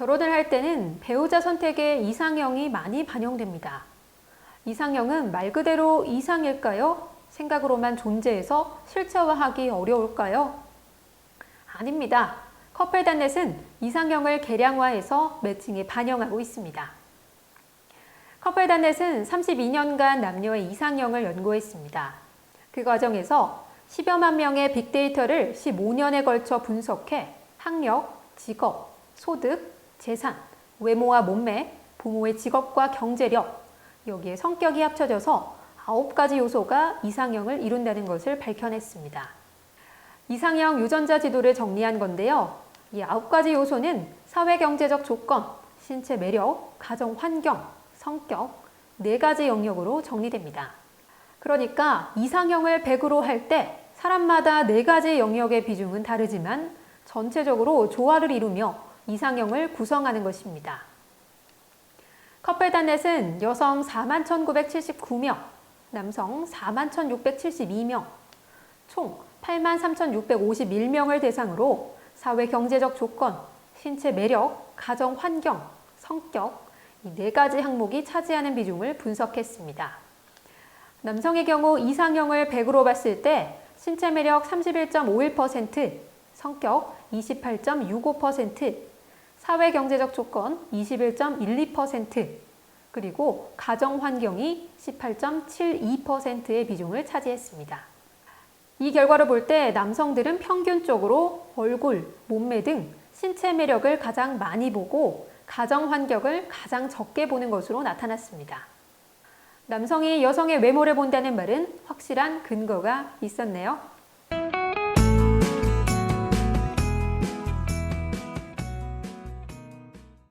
결혼을 할 때는 배우자 선택에 이상형이 많이 반영됩니다. 이상형은 말 그대로 이상일까요? 생각으로만 존재해서 실체화하기 어려울까요? 아닙니다. 커플 단넷은 이상형을 개량화해서 매칭에 반영하고 있습니다. 커플 단넷은 32년간 남녀의 이상형을 연구했습니다. 그 과정에서 10여만 명의 빅데이터를 15년에 걸쳐 분석해 학력, 직업, 소득, 재산, 외모와 몸매, 부모의 직업과 경제력, 여기에 성격이 합쳐져서 9가지 요소가 이상형을 이룬다는 것을 밝혀냈습니다. 이상형 유전자 지도를 정리한 건데요. 이 9가지 요소는 사회 경제적 조건, 신체 매력, 가정 환경, 성격, 네 가지 영역으로 정리됩니다. 그러니까 이상형을 100으로 할 때 사람마다 네 가지 영역의 비중은 다르지만 전체적으로 조화를 이루며 이상형을 구성하는 것입니다. 커플단넷은 여성 41,979명, 남성 41,672명, 총 83,651명을 대상으로 사회 경제적 조건, 신체 매력, 가정 환경, 성격, 이 네 가지 항목이 차지하는 비중을 분석했습니다. 남성의 경우 이상형을 100으로 봤을 때 신체 매력 31.51%, 성격 28.65%, 사회 경제적 조건 21.12%, 그리고 가정 환경이 18.72%의 비중을 차지했습니다. 이 결과를 볼 때 남성들은 평균적으로 얼굴, 몸매 등 신체 매력을 가장 많이 보고 가정 환경을 가장 적게 보는 것으로 나타났습니다. 남성이 여성의 외모를 본다는 말은 확실한 근거가 있었네요.